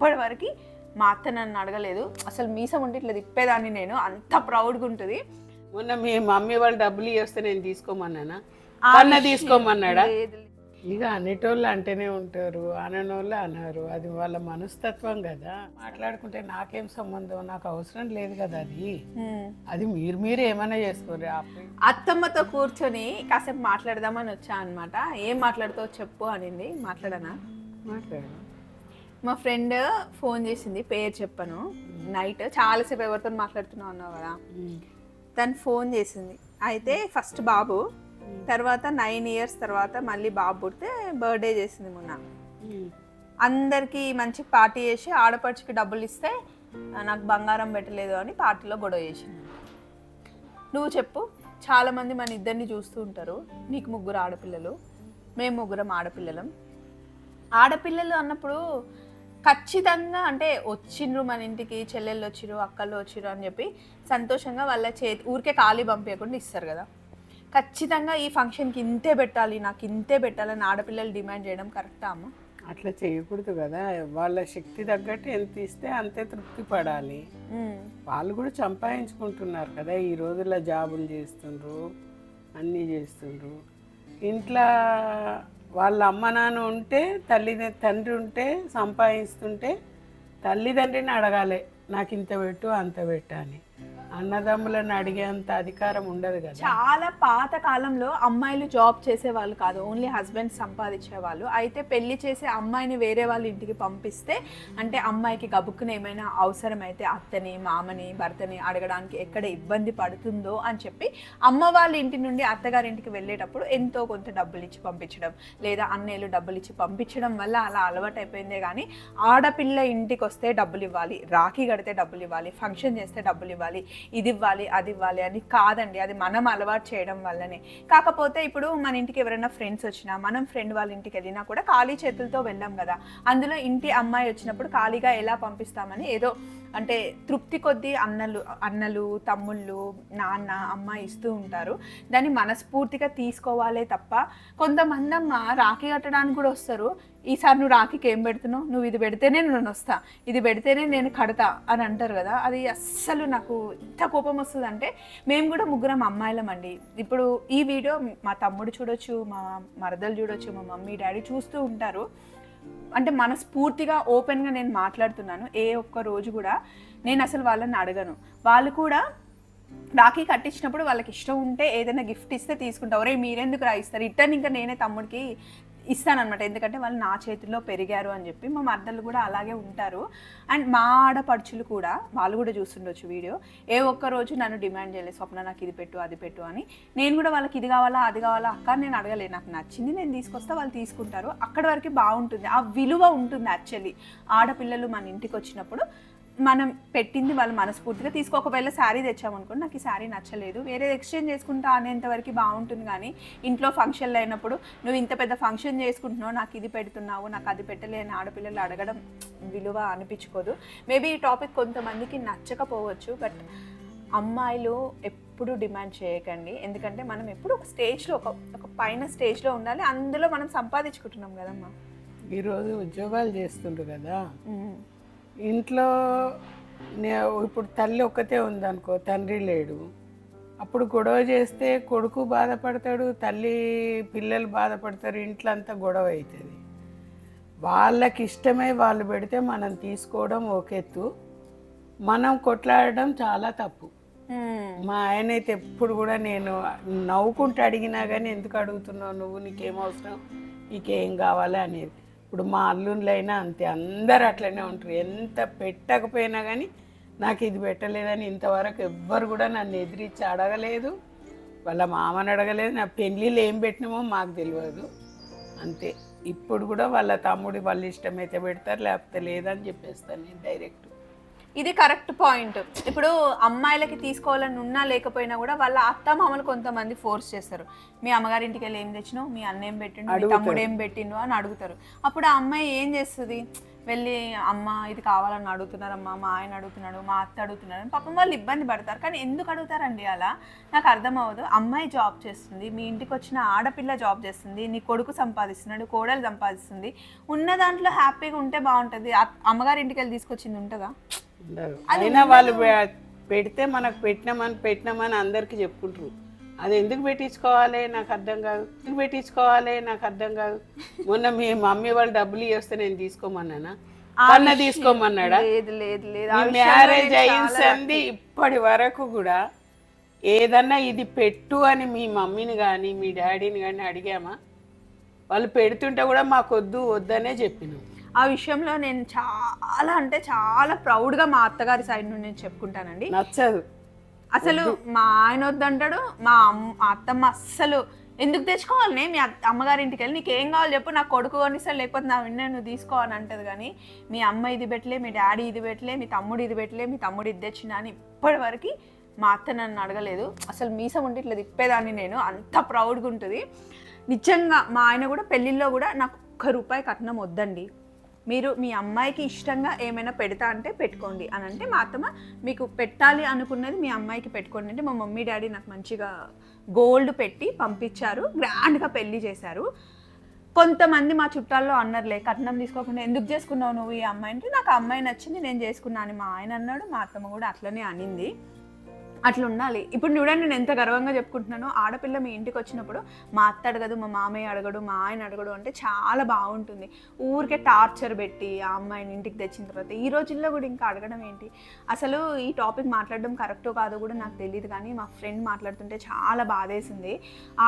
ఇప్పటి వరకు మా అత్త నన్ను అడగలేదు. అసలు మీసం ఉంటే ఇట్లా తిప్పేదాన్ని నేను. అంత ప్రౌడ్గా ఉంటుంది. మొన్న మీ మమ్మీ వాళ్ళు డబ్బులు ఇస్తే నేను తీసుకోమన్నానా? అన్న తీసుకోమన్నాడా. ఇక అనేటోళ్ళు అంటేనే ఉంటారు. అననోళ్ళు అన్నారు. అది వాళ్ళ మనస్తత్వం కదా. మాట్లాడుకుంటే నాకేం సంబంధం? నాకు అవసరం లేదు కదా అది. అది మీరు మీరు ఏమైనా చేసుకోరు. అత్తమ్మతో కూర్చొని కాసేపు మాట్లాడదామని వచ్చా అనమాట ఏం మాట్లాడుతావు చెప్పు అనింది. మాట్లాడనా? మాట్లాడు. మా ఫ్రెండ్ ఫోన్ చేసింది పేరు చెప్పను. నైట్ చాలాసేపు ఎవరితో మాట్లాడుతున్నావు అన్నావు కదా. తను ఫోన్ చేసింది. అయితే ఫస్ట్ బాబు తర్వాత నైన్ ఇయర్స్ తర్వాత మళ్ళీ బాబు పుడితే బర్త్డే చేసింది మొన్న. అందరికీ మంచి పార్టీ చేసి ఆడపడుచుకి డబ్బులు ఇస్తే "ఆ, నాకు బంగారం పెట్టలేదు అని పార్టీలో గొడవ చేసింది. నువ్వు చెప్పు చాలామంది మన ఇద్దరిని చూస్తూ ఉంటారు. నీకు ముగ్గురు ఆడపిల్లలు మేము ముగ్గురం ఆడపిల్లలం. ఆడపిల్లలు అన్నప్పుడు ఖచ్చితంగా అంటే వచ్చిండ్రు మన ఇంటికి చెల్లెళ్ళు వచ్చిర్రు అక్కలు వచ్చిర్రు అని చెప్పి సంతోషంగా వాళ్ళ చేతి ఊరికే ఖాళీ పంపించకుండా ఇస్తారు కదా. ఖచ్చితంగా ఈ ఫంక్షన్కి ఇంతే పెట్టాలి నాకు ఇంతే పెట్టాలని ఆడపిల్లలు డిమాండ్ చేయడం కరెక్టా అమ్మ? అట్లా చేయకూడదు కదా. వాళ్ళ శక్తి తగ్గట్టు ఎంత ఇస్తే అంతే తృప్తి పడాలి. వాళ్ళు కూడా సంపాదించుకుంటున్నారు కదా. ఈ రోజుల్లో జాబులు చేస్తుండ్రు అన్నీ చేస్తుండ్రు. ఇంట్లో వాళ్ళ అమ్మ నాన్న ఉంటే తల్లి తండ్రి ఉంటే సంపాదిస్తుంటే తల్లిదండ్రిని అడగాలి నాకు ఇంత పెట్టు అంత పెట్టు అని. అన్నదమ్ములను అడిగేంత అధికారం ఉండదు కదా. చాలా పాత కాలంలో అమ్మాయిలు జాబ్ చేసేవాళ్ళు కాదు ఓన్లీ హస్బెండ్ సంపాదించేవాళ్ళు. అయితే పెళ్ళి చేసే అమ్మాయిని వేరే వాళ్ళ ఇంటికి పంపిస్తే అంటే అమ్మాయికి గబుక్కున ఏమైనా అవసరం అయితే అత్తని మామని భర్తని అడగడానికి ఎక్కడ ఇబ్బంది పడుతుందో అని చెప్పి అమ్మ వాళ్ళ ఇంటి నుండి అత్తగారింటికి వెళ్ళేటప్పుడు ఎంతో కొంత డబ్బులు ఇచ్చి పంపించడం లేదా అన్నయ్యలు డబ్బులు ఇచ్చి పంపించడం వల్ల అలా అలవాటు అయిపోయిందే కానీ ఆడపిల్ల ఇంటికి వస్తే డబ్బులు ఇవ్వాలి రాఖీ కడితే డబ్బులు ఇవ్వాలి ఫంక్షన్ చేస్తే డబ్బులు ఇవ్వాలి ఇది ఇవ్వాలి అది ఇవ్వాలి అని కాదండి. అది మనం అలవాటు చేయడం వల్లనే. కాకపోతే ఇప్పుడు మన ఇంటికి ఎవరైనా ఫ్రెండ్స్ వచ్చినా మనం ఫ్రెండ్ వాళ్ళ ఇంటికి వెళ్ళినా కూడా ఖాళీ చేతులతో వెళ్ళాం కదా. అందులో ఇంటి అమ్మాయి వచ్చినప్పుడు ఖాళీగా ఎలా పంపిస్తామని ఏదో అంటే తృప్తి కొద్దీ అన్నలు అన్నలు తమ్ముళ్ళు నాన్న అమ్మ ఇస్తూ ఉంటారు. దాన్ని మనస్ఫూర్తిగా తీసుకోవాలే తప్ప కొంతమంది అమ్మ రాఖీ కట్టడానికి కూడా వస్తారు. ఈసారి నువ్వు రాఖీకి ఏం పెడుతున్నావు? నువ్వు ఇది పెడితేనే నేను వస్తా. ఇది పెడితేనే నేను కడతా అని అంటారు కదా. అది అస్సలు నాకు ఎంత కోపం వస్తుంది అంటే మేము కూడా ముగ్గురం అమ్మాయిలం అండి. ఇప్పుడు ఈ వీడియో మా తమ్ముడు చూడొచ్చు మా మరదలు చూడొచ్చు మా మమ్మీ డాడీ చూస్తూ ఉంటారు. అంటే మనస్ఫూర్తిగా ఓపెన్గా నేను మాట్లాడుతున్నాను. ఏ ఒక్క రోజు కూడా నేను అసలు వాళ్ళని అడగను. వాళ్ళు కూడా రాఖీ కట్టించినప్పుడు వాళ్ళకి ఇష్టం ఉంటే ఏదైనా గిఫ్ట్ ఇస్తే తీసుకుంటా. ఒరే మీరెందుకు రా ఇస్తారు? రిటర్న్ ఇంకా నేనే తమ్ముడికి ఇస్తానమాట ఎందుకంటే వాళ్ళు నా చేతిలో పెరిగారు అని చెప్పి మా మర్దలు కూడా అలాగే ఉంటారు. అండ్ మా ఆడపడుచులు కూడా వాళ్ళు కూడా చూస్తుండొచ్చు వీడియో. ఏ ఒక్క రోజు నన్ను డిమాండ్ చేయలేదు. స్వప్న నాకు ఇది పెట్టు అది పెట్టు అని. నేను కూడా వాళ్ళకి ఇది కావాలా అది కావాలా అక్క నేను అడగలేదు. నాకు నచ్చింది నేను తీసుకొస్తే వాళ్ళు తీసుకుంటారు. అక్కడి వరకు బాగుంటుంది. ఆ విలువ ఉంటుంది యాక్చువల్లీ. ఆడపిల్లలు మన ఇంటికి వచ్చినప్పుడు మనం పెట్టింది వాళ్ళు మనస్ఫూర్తిగా తీసుకో ఒకవేళ శారీ తెచ్చామనుకోండి నాకు ఈ శారీ నచ్చలేదు వేరే ఎక్స్చేంజ్ చేసుకుంటా అనేంత వరకు బాగుంటుంది కానీ ఇంట్లో ఫంక్షన్లు అయినప్పుడు నువ్వు ఇంత పెద్ద ఫంక్షన్ చేసుకుంటున్నావు నాకు ఇది పెడుతున్నావు నాకు అది పెట్టలే అని ఆడపిల్లలు అడగడం విలువ అనిపించుకోదు. మేబీ ఈ టాపిక్ కొంతమందికి నచ్చకపోవచ్చు బట్ అమ్మాయిలు ఎప్పుడు డిమాండ్ చేయకండి. ఎందుకంటే మనం ఎప్పుడు ఒక స్టేజ్లో ఒక ఒక పైన స్టేజ్లో ఉండాలి అందులో మనం సంపాదించుకుంటున్నాం కదమ్మా. ఈరోజు ఉద్యోగాలు చేస్తుండ్రు కదా. ఇంట్లో నే- ఇప్పుడు తల్లి ఒక్కతే ఉందనుకో తండ్రి లేడు. అప్పుడు గొడవ చేస్తే కొడుకు బాధపడతాడు తల్లి పిల్లలు బాధపడతారు ఇంట్లో అంతా గొడవ అవుతుంది వాళ్ళకి ఇష్టమై వాళ్ళు పెడితే మనం తీసుకోవడం ఒకెత్తు మనం కొట్లాడడం చాలా తప్పు. మా ఆయన అయితే ఎప్పుడు కూడా నేను నవ్వుకుంటూ అడిగినా కానీ ఎందుకు అడుగుతున్నావు నువ్వు? నీకేం అవసరం? నీకేం కావాలి? అనేది. ఇప్పుడు మా అల్లుళ్ళైనా అంతే అందరు అట్లనే ఉంటారు. ఎంత పెట్టకపోయినా కానీ నాకు ఇది పెట్టలేదని ఇంతవరకు ఎవ్వరు కూడా నన్ను ఎదిరించి అడగలేదు. వాళ్ళ మామని అడగలేదు. నా పెళ్ళిళ్ళు ఏం పెట్టినామో మాకు తెలియదు అంతే. ఇప్పుడు కూడా వాళ్ళ తమ్ముడు వాళ్ళ ఇష్టమైతే పెడతారు లేకపోతే లేదని చెప్పేస్తాను నేను డైరెక్ట్. ఇది కరెక్ట్ పాయింట్. ఇప్పుడు అమ్మాయిలకి తీసుకోవాలని ఉన్నా లేకపోయినా కూడా వాళ్ళ అత్త మామలు కొంతమంది ఫోర్స్ చేస్తారు. మీ అమ్మగారి ఇంటికి వెళ్ళి ఏం తెచ్చినావు? మీ అన్న ఏం పెట్టిండు? మీ. తమ్ముడు ఏం పెట్టిండు? అని అడుగుతారు. అప్పుడు ఆ అమ్మాయి ఏం చేస్తుంది? వెళ్ళి అమ్మ ఇది కావాలని అడుగుతున్నారమ్మా. మా ఆయన అడుగుతున్నాడు మా అత్త అడుగుతున్నాడు అని పాపం వాళ్ళు ఇబ్బంది పడతారు. కానీ ఎందుకు అడుగుతారండి అలా? నాకు అర్థం అవ్వదు. అమ్మాయి జాబ్ చేస్తుంది మీ ఇంటికి వచ్చిన ఆడపిల్ల జాబ్ చేస్తుంది నీ కొడుకు సంపాదిస్తున్నాడు కోడలు సంపాదిస్తుంది. ఉన్న దాంట్లో హ్యాపీగా ఉంటే బాగుంటుంది. అమ్మగారి ఇంటికి వెళ్ళి తీసుకొచ్చింది ఉంటుందా? అయినా వాళ్ళు పెడితే మనకు పెట్టినామని పెట్టినామని అందరికి చెప్పుకుంటారు అది ఎందుకు పెట్టించుకోవాలి? నాకు అర్థం కాదు. ఎందుకు పెట్టించుకోవాలి? నాకు అర్థం కాదు. మొన్న మీ మమ్మీ వాళ్ళు డబ్బులు ఇస్తే నేను తీసుకోమన్నానా? కన్న తీసుకోమన్నాడా? లేదు లేదు మ్యారేజ్ సంది ఇప్పటి వరకు కూడా ఏదన్నా ఇది పెట్టు అని మీ మమ్మీని కానీ మీ డాడీని కానీ అడిగామా? వాళ్ళు పెడుతుంటే కూడా మాకొద్దు వద్దనే చెప్పినాం. ఆ విషయంలో నేను చాలా అంటే చాలా ప్రౌడ్గా మా అత్తగారి సైడ్ నుండి నేను చెప్పుకుంటానండి. నచ్చదు. అసలు మా ఆయన వద్దంటాడు మా అమ్మ మా అత్తమ్మ అస్సలు ఎందుకు తెచ్చుకోవాలి? నే? మీ అత్త- అమ్మగారి ఇంటికి వెళ్ళి నీకు ఏం కావాలి చెప్పు నా కొడుకు కొనిస్తా లేకపోతే నా విన్న నువ్వు తీసుకో అని అంటది కానీ మీ అమ్మ ఇది పెట్టలే మీ డాడీ ఇది పెట్టలే మీ తమ్ముడు ఇది పెట్టలే మీ తమ్ముడు ఇది తెచ్చినా అని ఇప్పటి వరకు మా అత్త నన్ను అడగలేదు. అసలు మీసం ఉంటే ఇట్లా తిప్పేదాన్ని నేను అంత ప్రౌడ్గా ఉంటుంది. నిజంగా మా ఆయన కూడా పెళ్ళిళ్ళలో కూడా నాకు ఒక్క రూపాయి కట్నం వద్దండి. మీరు మీ అమ్మాయికి ఇష్టంగా ఏమైనా పెడతా అంటే పెట్టుకోండి. అని అంటే మా అత్తమ్మ మీకు పెట్టాలి అనుకున్నది మీ అమ్మాయికి పెట్టుకోండి అంటే మా మమ్మీ డాడీ నాకు మంచిగా గోల్డ్ పెట్టి పంపించారు గ్రాండ్గా పెళ్ళి చేశారు. కొంతమంది మా చుట్టాల్లో అన్నారులే కట్నం తీసుకోకుండా ఎందుకు చేసుకున్నావు నువ్వు ఈ అమ్మాయి అంటే నాకు అమ్మాయి నచ్చింది నేను చేసుకున్నాను అని మా ఆయన అన్నాడు మా అత్తమ్మ కూడా అట్లనే అనింది. అట్లా ఉండాలి ఇప్పుడు చూడండి నేను ఎంత గర్వంగా చెప్పుకుంటున్నానో ఆడపిల్ల మీ ఇంటికి వచ్చినప్పుడు మా అత్త అడగదు మా మామయ్య అడగడు మా ఆయన అడగడు అంటే చాలా బాగుంటుంది. ఊరికే టార్చర్ పెట్టి ఆ అమ్మాయిని ఇంటికి తెచ్చిన తర్వాత ఈ రోజుల్లో కూడా ఇంకా అడగడం ఏంటి? అసలు ఈ టాపిక్ మాట్లాడడం కరెక్టో కాదో కూడా నాకు తెలియదు కానీ మా ఫ్రెండ్ మాట్లాడుతుంటే చాలా బాధేసింది.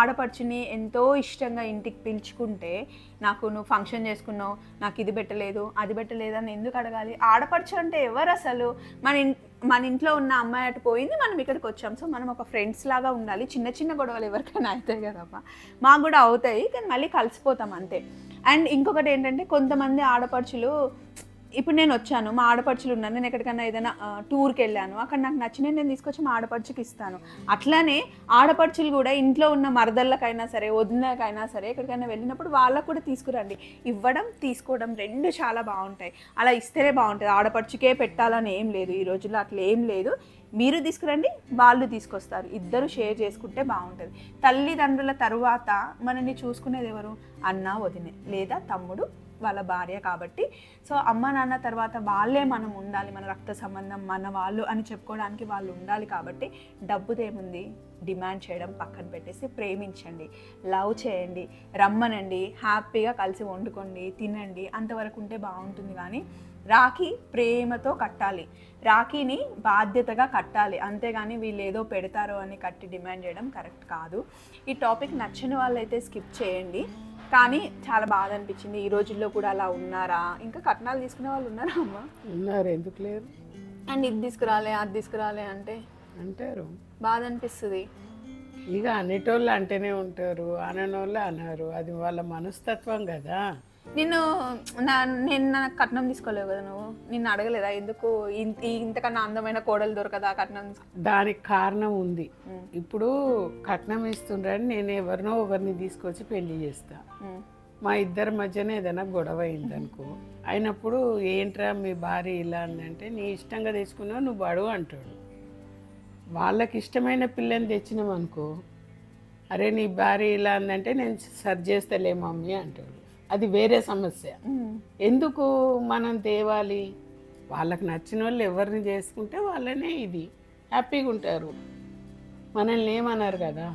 ఆడపడుచుని ఎంతో ఇష్టంగా ఇంటికి పిలుచుకుంటే నాకు నువ్వు ఫంక్షన్ చేసుకున్నావు నాకు ఇది పెట్టలేదు అది పెట్టలేదు అని ఎందుకు అడగాలి? ఆడపడుచు అంటే ఎవరు అసలు? మన ఇన్ మన ఇంట్లో ఉన్న అమ్మాయి అటు పోయింది మనం ఇక్కడికి వచ్చాం. సో మనం ఒక ఫ్రెండ్స్ లాగా ఉండాలి. చిన్న చిన్న గొడవలు ఎవరికైనా అవుతాయి కదమ్మా మాకు కూడా అవుతాయి కానీ మళ్ళీ కలిసిపోతాం అంతే. అండ్ ఇంకొకటి ఏంటంటే కొంతమంది ఆడపడుచులు ఇప్పుడు నేను వచ్చాను మా ఆడపడుచులు ఉన్నాను నేను ఎక్కడికైనా ఏదైనా టూర్కి వెళ్ళాను. అక్కడ నాకు నచ్చినవి నేను తీసుకొచ్చి మా ఆడపడుచుకి ఇస్తాను. అట్లానే ఆడపడుచులు కూడా ఇంట్లో ఉన్న మరదళ్ళకైనా సరే వదినకైనా సరే ఎక్కడికైనా వెళ్ళినప్పుడు వాళ్ళకు కూడా తీసుకురండి. ఇవ్వడం తీసుకోవడం రెండు చాలా బాగుంటాయి. అలా ఇస్తేనే బాగుంటుంది. ఆడపడుచుకే పెట్టాలని ఏం లేదు. ఈ రోజుల్లో అట్లా ఏం లేదు. మీరు తీసుకురండి వాళ్ళు తీసుకొస్తారు. ఇద్దరు షేర్ చేసుకుంటే బాగుంటుంది. తల్లిదండ్రుల తరువాత మనల్ని చూసుకునేది ఎవరు? అన్న వదినే లేదా తమ్ముడు వాళ్ళ భార్య కాబట్టి. సో అమ్మ నాన్న తర్వాత వాళ్ళే మనం ఉండాలి మన రక్త సంబంధం మన వాళ్ళు అని చెప్పుకోవడానికి వాళ్ళు ఉండాలి కాబట్టి డబ్బుదేముంది డిమాండ్ చేయడం పక్కన పెట్టేసి ప్రేమించండి లవ్ చేయండి రమ్మనండి హ్యాపీగా కలిసి వండుకోండి తినండి అంతవరకు ఉంటే బాగుంటుంది కానీ రాఖీ ప్రేమతో కట్టాలి. రాఖీని బాధ్యతగా కట్టాలి. అంతేగాని వీళ్ళు ఏదో పెడతారో అని కట్టి డిమాండ్ చేయడం కరెక్ట్ కాదు. ఈ టాపిక్ నచ్చిన వాళ్ళైతే స్కిప్ చేయండి. కానీ చాలా బాధ అనిపించింది. ఈ రోజుల్లో కూడా అలా ఉన్నారా? ఇంకా కట్నాలు తీసుకునే వాళ్ళు ఉన్నారా అమ్మ? ఉన్నారు. ఎందుకు లేరు? అండ్ ఇది తీసుకురాలే అది తీసుకురాలే అంటే? అంటారు. బాధ అనిపిస్తుంది. ఇక అనేటోళ్ళు అంటేనే ఉంటారు. అననోళ్ళు అన్నారు. అది వాళ్ళ మనస్తత్వం కదా. నిన్ను నా నేను నాకు కట్నం తీసుకోలేవు కదా నువ్వు. నిన్ను అడగలేదా? ఎందుకు ఇంత ఇంతకన్నా అందమైన కోడలు దొరకదా కట్నం దానికి కారణం ఉంది. ఇప్పుడు కట్నం ఇస్తుండ్రని నేను ఎవరినో ఒకరిని తీసుకొచ్చి పెళ్ళి చేస్తా. మా. ఇద్దరి మధ్యన ఏదైనా గొడవ అయిందనుకో. అయినప్పుడు ఏంట్రా మీ భార్య ఇలా అందంటే నీ ఇష్టంగా తెచ్చుకున్నావు నువ్వు అడుగు అంటాడు. వాళ్ళకి ఇష్టమైన పిల్లని తెచ్చినామనుకో అరే నీ భార్య ఇలా అందంటే నేను సరి చేస్తలే మమ్మీ అంటాడు. అది వేరే సమస్య. ఎందుకు మనం తేవాలి? వాళ్ళకి నచ్చిన వాళ్ళు ఎవరిని చేసుకుంటే వాళ్ళనే ఇది. హ్యాపీగా ఉంటారు. మనల్ని ఏమన్నారు కదా?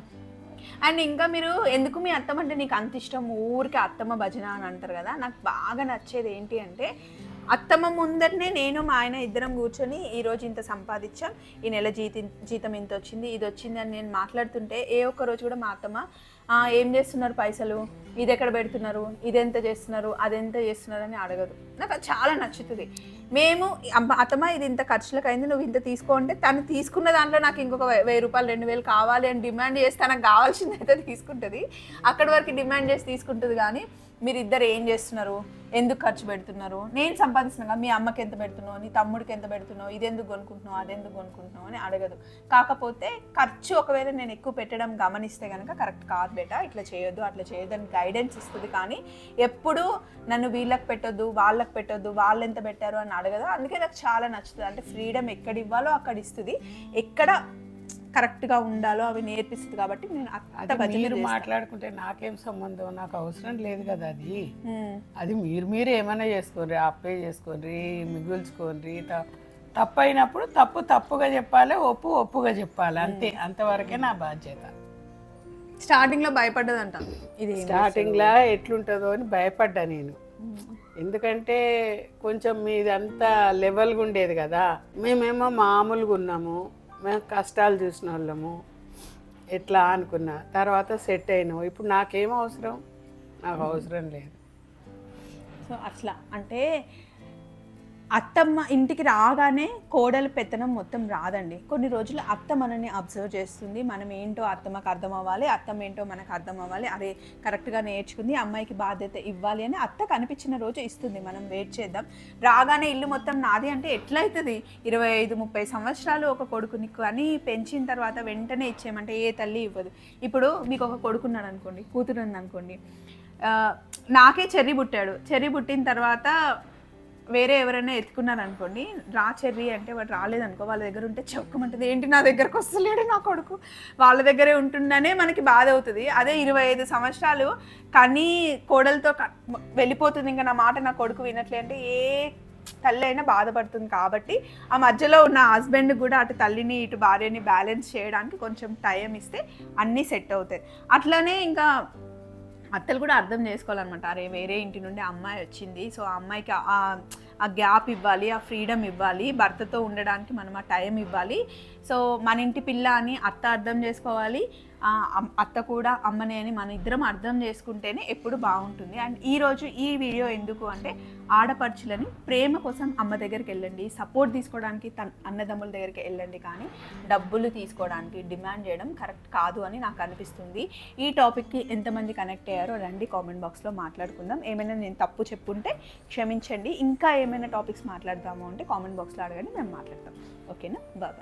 అండ్ ఇంకా మీరు ఎందుకు మీ అత్తమ్మ అంటే నీకు అంత ఇష్టం? ఊరికి అత్తమ్మ భజన అని అంటారు కదా? నాకు బాగా నచ్చేది ఏంటి అంటే అత్తమ్మ ముందరనే నేను మా ఆయన ఇద్దరం కూర్చొని ఈ రోజు ఇంత సంపాదించాం. ఈ నెల జీతం జీతం ఇంత వచ్చింది ఇది వచ్చింది అని నేను మాట్లాడుతుంటే ఏ ఒక్క రోజు కూడా మా అత్తమ్మ ఏం చేస్తున్నారు పైసలు? ఇది ఎక్కడ పెడుతున్నారు? ఇదెంత చేస్తున్నారు? అదెంత చేస్తున్నారు? అని అడగదు. నాకు అది చాలా నచ్చుతుంది. మేము అమ్మ అత్తమ్మ ఇది ఇంత ఖర్చులకు అయింది నువ్వు ఇంత తీసుకో అంటే తను తీసుకున్న దాంట్లో నాకు ఇంకొక వెయ్యి రూపాయలు రెండు వేలు కావాలి అని డిమాండ్ చేస్తే తనకు కావాల్సింది అయితే తీసుకుంటుంది. అక్కడి వరకు డిమాండ్ చేసి తీసుకుంటుంది కానీ మీరు ఇద్దరు ఏం చేస్తున్నారు? ఎందుకు ఖర్చు పెడుతున్నారు? నేను సంపాదిస్తున్నా మీ అమ్మకి ఎంత పెడుతున్నావు? నీ తమ్ముడికి ఎంత పెడుతున్నావు? ఇది ఎందుకు కొనుక్కుంటున్నావు? అది ఎందుకు కొనుక్కుంటున్నావు? అని అడగదు. కాకపోతే ఖర్చు ఒకవేళ నేను ఎక్కువ పెట్టడం గమనిస్తే కనుక కరెక్ట్ కాదు బేట. ఇట్లా చేయొద్దు అట్లా చేయొద్దు అని గైడెన్స్ ఇస్తుంది కానీ ఎప్పుడు నన్ను వీళ్ళకి పెట్టొద్దు వాళ్ళకి పెట్టొద్దు వాళ్ళు ఎంత పెట్టారు అని అడగదు. అందుకే నాకు చాలా నచ్చుతుంది. అంటే ఫ్రీడమ్ ఎక్కడ ఇవ్వాలో అక్కడ ఇస్తుంది. ఎక్కడ కరెక్ట్గా ఉండాలో అవి నేర్పిస్తుంది కాబట్టి నేను భజన మీరు. మాట్లాడుకుంటే నాకేం సంబంధం? నాకు అవసరం లేదు కదా అది. అది మీరు మీరు ఏమైనా చేసుకోండి అప్పే చేసుకోండి మిగుల్చుకోండి తప్పు అయినప్పుడు తప్పు తప్పుగా చెప్పాలి ఒప్పు ఒప్పుగా చెప్పాలి. అంతే. అంతవరకే నా బాధ్యత. స్టార్టింగ్లో భయపడ్డదంట. ఇది స్టార్టింగ్లా ఎట్లుంటుందో అని భయపడ్డా నేను. ఎందుకంటే కొంచెం మీదంతా లెవెల్గా ఉండేది కదా. మేమేమో మామూలుగా ఉన్నాము. మేము కష్టాలు చూసిన వాళ్ళము ఎట్లా అనుకున్నా. తర్వాత సెట్ అయినాము ఇప్పుడు నాకేం అవసరం? నాకు అవసరం లేదు. సో అట్లా అంటే అత్తమ్మ ఇంటికి రాగానే కోడలు పెత్తనం మొత్తం రాదండి. కొన్ని రోజులు అత్త మనల్ని అబ్జర్వ్ చేస్తుంది. మనం ఏంటో అత్తమ్మకి అర్థం అవ్వాలి అత్తమ్మ ఏంటో మనకు అర్థం అవ్వాలి అరే కరెక్ట్గా నేర్చుకుంది అమ్మాయికి బాధ్యత ఇవ్వాలి అని అత్త కనిపించిన రోజు ఇస్తుంది. మనం వెయిట్ చేద్దాం. రాగానే ఇల్లు మొత్తం నాది అంటే ఎట్లయితుంది? ఇరవై ఐదు ముప్పై సంవత్సరాలు ఒక కొడుకుని కానీ పెంచిన తర్వాత వెంటనే ఇచ్చేయమంటే ఏ తల్లి ఇవ్వదు. ఇప్పుడు మీకు ఒక కొడుకున్నాడు అనుకోండి కూతురు ఉంది అనుకోండి నాకే చెర్రీ పుట్టాడు. చెర్రీ పుట్టిన తర్వాత వేరే ఎవరైనా ఎత్తుకున్నారు అనుకోండి రా చెర్రీ అంటే వాడు రాలేదనుకో వాళ్ళ దగ్గర ఉంటే చెప్పుకోమంటుంది ఏంటి నా దగ్గరకు వస్తలేడు నా కొడుకు? వాళ్ళ దగ్గరే ఉంటుందనే మనకి బాధ అవుతుంది. అదే ఇరవై ఐదు సంవత్సరాలు కానీ కోడలతో క- వెళ్ళిపోతుంది ఇంకా నా మాట నా కొడుకు వినట్లే అంటే ఏ తల్లి అయినా బాధపడుతుంది కాబట్టి ఆ మధ్యలో ఉన్న హస్బెండ్ కూడా అటు తల్లిని ఇటు భార్యని బ్యాలెన్స్ చేయడానికి కొంచెం టైం ఇస్తే అన్నీ సెట్ అవుతాయి. అట్లనే ఇంకా అత్తలు కూడా అర్థం చేసుకోవాలన్నమాట. అరే వేరే ఇంటి నుండి అమ్మాయి వచ్చింది. సో ఆ అమ్మాయికి ఆ- గ్యాప్ ఇవ్వాలి ఆ ఫ్రీడమ్ ఇవ్వాలి భర్తతో ఉండడానికి మనం ఆ టైం ఇవ్వాలి. సో మన ఇంటి పిల్ల అని అత్త అర్థం చేసుకోవాలి. అత్త కూడా అమ్మనే అని మన ఇద్దరం అర్థం చేసుకుంటేనే ఎప్పుడు బాగుంటుంది. అండ్ ఈరోజు ఈ వీడియో ఎందుకు అంటే ఆడపడుచులని ప్రేమ కోసం అమ్మ దగ్గరికి వెళ్ళండి సపోర్ట్ తీసుకోవడానికి తన అన్నదమ్ముల దగ్గరికి వెళ్ళండి కానీ డబ్బులు తీసుకోవడానికి డిమాండ్ చేయడం కరెక్ట్ కాదు అని నాకు అనిపిస్తుంది. ఈ టాపిక్కి ఎంతమంది కనెక్ట్ అయ్యారో రండి కామెంట్ బాక్స్లో మాట్లాడుకుందాం. ఏమైనా నేను తప్పు చెప్పుంటే క్షమించండి. ఇంకా ఏమైనా టాపిక్స్ మాట్లాడదాము అంటే కామెంట్ బాక్స్లో అడగండి మేము మాట్లాడతాం. ఓకేనా బాయ్